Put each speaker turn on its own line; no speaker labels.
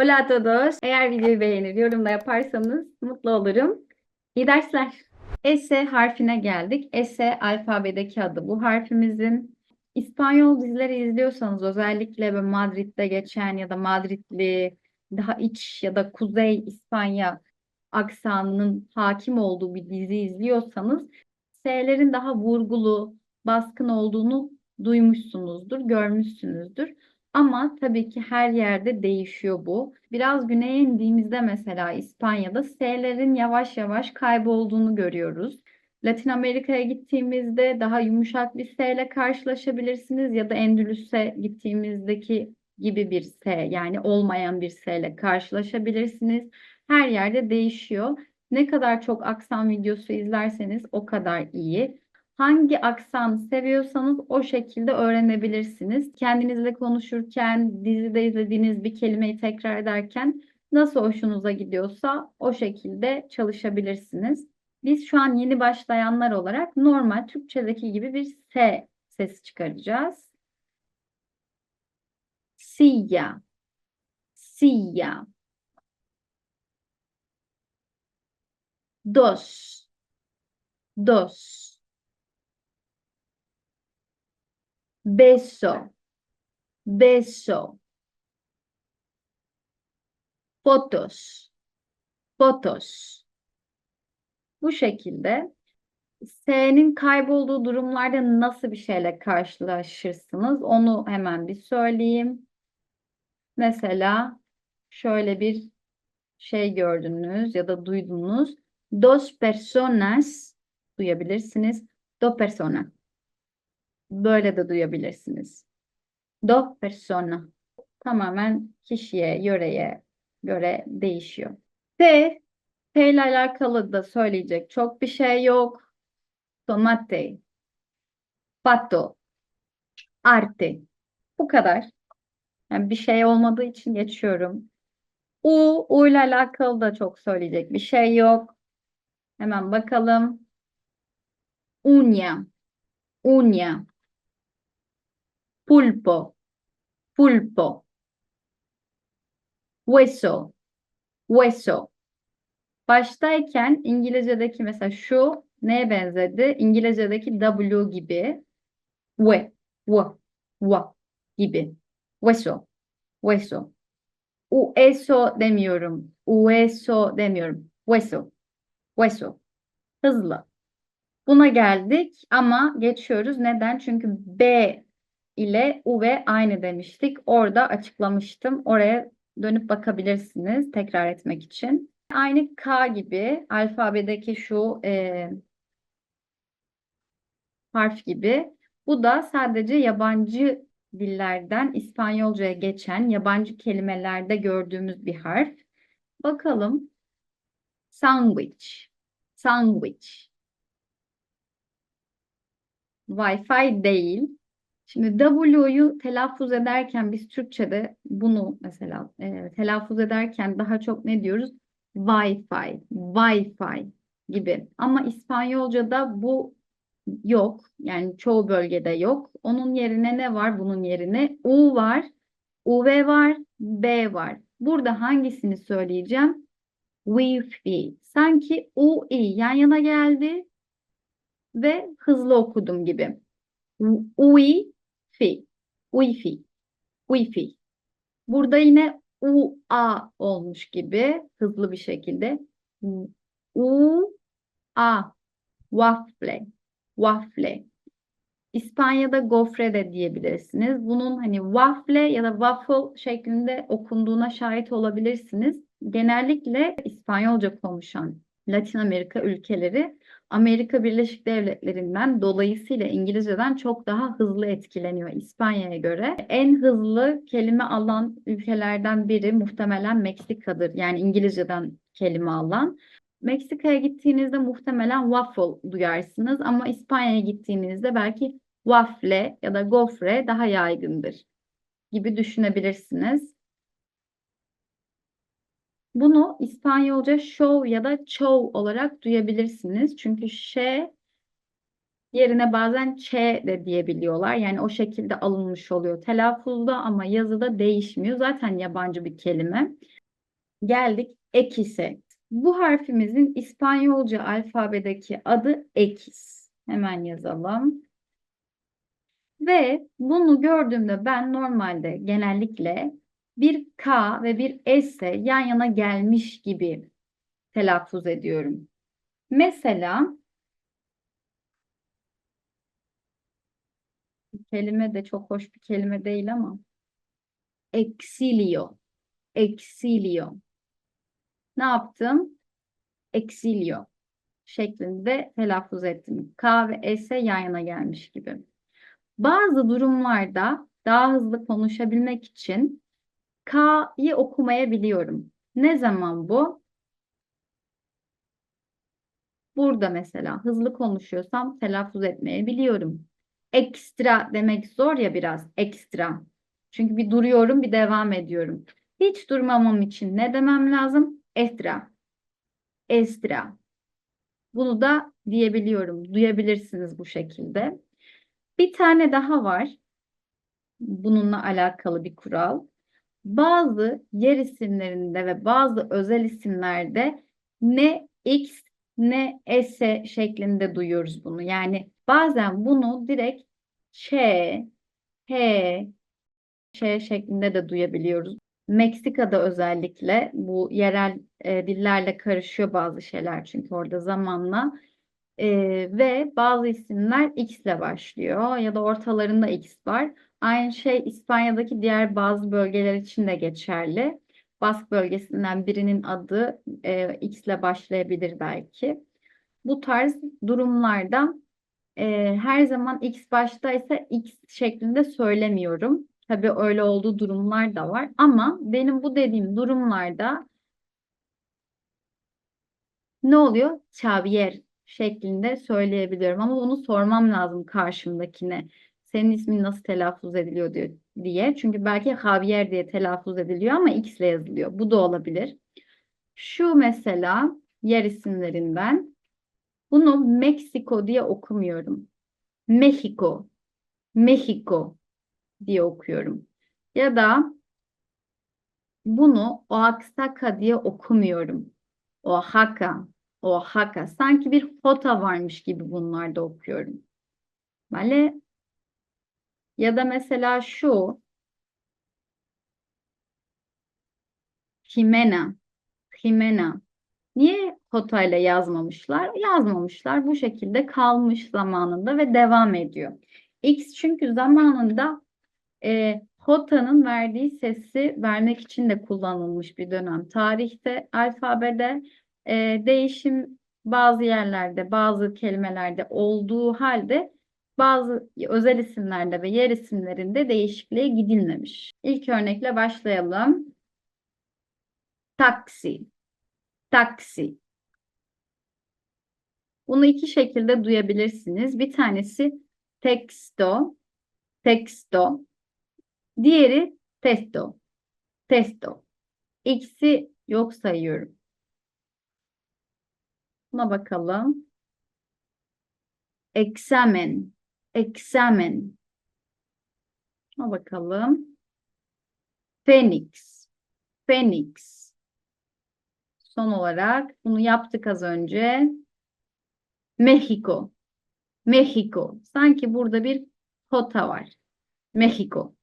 Hola todos. Eğer videoyu beğenir, yorum da yaparsanız mutlu olurum. İyi dersler. S harfine geldik. S alfabedeki adı bu harfimizin. İspanyol dizileri izliyorsanız özellikle ve Madrid'de geçen ya da Madridli daha iç ya da Kuzey İspanya aksanının hakim olduğu bir dizi izliyorsanız S'lerin daha vurgulu, baskın olduğunu duymuşsunuzdur, görmüşsünüzdür. Ama tabii ki her yerde değişiyor bu. Biraz güneye indiğimizde mesela İspanya'da S'lerin yavaş yavaş kaybolduğunu görüyoruz. Latin Amerika'ya gittiğimizde daha yumuşak bir S ile karşılaşabilirsiniz ya da Endülüs'e gittiğimizdeki gibi bir S yani olmayan bir S ile karşılaşabilirsiniz. Her yerde değişiyor. Ne kadar çok aksan videosu izlerseniz o kadar iyi. Hangi aksan seviyorsanız o şekilde öğrenebilirsiniz. Kendinizle konuşurken, dizide izlediğiniz bir kelimeyi tekrar ederken nasıl hoşunuza gidiyorsa o şekilde çalışabilirsiniz. Biz şu an yeni başlayanlar olarak normal Türkçedeki gibi bir S sesi çıkaracağız. Silla, silla. Dos, dos. Beso, beso. Fotos, fotos. Bu şekilde S'nin kaybolduğu durumlarda nasıl bir şeyle karşılaşırsınız? Onu hemen bir söyleyeyim. Mesela şöyle bir şey gördünüz ya da duydunuz. Dos personas duyabilirsiniz. Do persona. Böyle de duyabilirsiniz. Dos persona. Tamamen kişiye, yöreye göre değişiyor. T, T ile alakalı da söyleyecek çok bir şey yok. Tomate, pato, arte. Bu kadar. Yani bir şey olmadığı için geçiyorum. U, U ile alakalı da çok söyleyecek bir şey yok. Hemen bakalım. Uña, uña. Pulpo, pulpo. Hueso, hueso. Baştayken İngilizce'deki mesela şu neye benzedi? İngilizce'deki W gibi. We, we, we gibi. Hueso, hueso. Hueso demiyorum. Hueso demiyorum. Hueso, hueso. Hızlı. Buna geldik ama geçiyoruz. Neden? Çünkü B ile U ve aynı demiştik. Orada açıklamıştım. Oraya dönüp bakabilirsiniz tekrar etmek için. Aynı K gibi alfabedeki şu e, harf gibi. Bu da sadece yabancı dillerden İspanyolcaya geçen yabancı kelimelerde gördüğümüz bir harf. Bakalım. Sandwich. Sandwich. Wi-Fi değil. Şimdi W'yu telaffuz ederken biz Türkçe'de bunu mesela e, telaffuz ederken daha çok ne diyoruz? Wi-Fi, Wi-Fi gibi. Ama İspanyolca'da bu yok. Yani çoğu bölgede yok. Onun yerine ne var bunun yerine? U var, UV var, B var. Burada hangisini söyleyeceğim? Wi-Fi. Sanki UI yan yana geldi ve hızlı okudum gibi. Wi-Fi. Wi-Fi. Burada yine U-A olmuş gibi hızlı bir şekilde. U-A. Waffle. Waffle. İspanya'da gofre de diyebilirsiniz. Bunun hani waffle ya da waffle şeklinde okunduğuna şahit olabilirsiniz. Genellikle İspanyolca konuşan Latin Amerika ülkeleri Amerika Birleşik Devletleri'nden dolayısıyla İngilizceden çok daha hızlı etkileniyor İspanya'ya göre. En hızlı kelime alan ülkelerden biri muhtemelen Meksika'dır. Yani İngilizceden kelime alan. Meksika'ya gittiğinizde muhtemelen waffle duyarsınız ama İspanya'ya gittiğinizde belki waffle ya da gofre daha yaygındır gibi düşünebilirsiniz. Bunu İspanyolca show ya da çow olarak duyabilirsiniz. Çünkü ş Yerine bazen ç de diyebiliyorlar. Yani o şekilde alınmış oluyor telaffuzda ama yazıda değişmiyor. Zaten yabancı bir kelime. Geldik ekise. Bu harfimizin İspanyolca alfabedeki adı ekis. Hemen yazalım. Ve bunu gördüğümde ben normalde genellikle bir K ve bir S yan yana gelmiş gibi telaffuz ediyorum. Mesela kelime de çok hoş bir kelime değil ama exilio, exilio. Ne yaptım? Exilio şeklinde telaffuz ettim. K ve S yan yana gelmiş gibi. Bazı durumlarda daha hızlı konuşabilmek için K'yı okumayabiliyorum. Ne zaman bu? Burada mesela hızlı konuşuyorsam telaffuz etmeyebiliyorum. Ekstra demek zor ya biraz. Ekstra. Çünkü bir duruyorum bir devam ediyorum. Hiç durmamam için ne demem lazım? Estra. Estra. Bunu da diyebiliyorum. Duyabilirsiniz bu şekilde. Bir tane daha var. Bununla alakalı bir kural. Bazı yer isimlerinde ve bazı özel isimlerde ne X ne S şeklinde duyuyoruz bunu. Yani bazen bunu direkt Ç, H, Ş şeklinde de duyabiliyoruz. Meksika'da özellikle bu yerel e, dillerle karışıyor bazı şeyler çünkü orada zamanla e, ve bazı isimler X ile başlıyor ya da ortalarında X var. Aynı şey İspanya'daki diğer bazı bölgeler için de geçerli. Bask bölgesinden birinin adı e, X ile başlayabilir belki. Bu tarz durumlarda e, her zaman X baştaysa X şeklinde söylemiyorum. Tabii öyle olduğu durumlar da var ama benim bu dediğim durumlarda ne oluyor? Xavier şeklinde söyleyebiliyorum ama bunu sormam lazım karşımdakine. Senin ismin nasıl telaffuz ediliyor diyor, diye. Çünkü belki Javier diye telaffuz ediliyor ama X ile yazılıyor. Bu da olabilir. Şu mesela yer isimlerinden bunu Meksiko diye okumuyorum. Mexico, Mexico diye okuyorum. Ya da bunu Oaxaca diye okumuyorum. Oaxaca, Oaxaca. Sanki bir hota varmış gibi bunlarda okuyorum. Vale. Ya da mesela şu Jimena, Jimena. Niye hota ile yazmamışlar? Yazmamışlar. Bu şekilde kalmış zamanında ve devam ediyor. X çünkü zamanında e, hota'nın verdiği sesi vermek için de kullanılmış bir dönem. Tarihte, alfabede e, değişim bazı yerlerde, bazı kelimelerde olduğu halde bazı özel isimlerde ve yer isimlerinde değişikliğe gidilmemiş. İlk örnekle başlayalım. Taksi, taksi. Bunu iki şekilde duyabilirsiniz. Bir tanesi texto, texto. Diğeri testo, testo. X'i yok sayıyorum. Buna bakalım. Examen, examen. Buna bakalım. Phoenix, Phoenix. Son olarak bunu yaptık az önce. Mexico, Mexico. Sanki burada bir kota var. Mexico.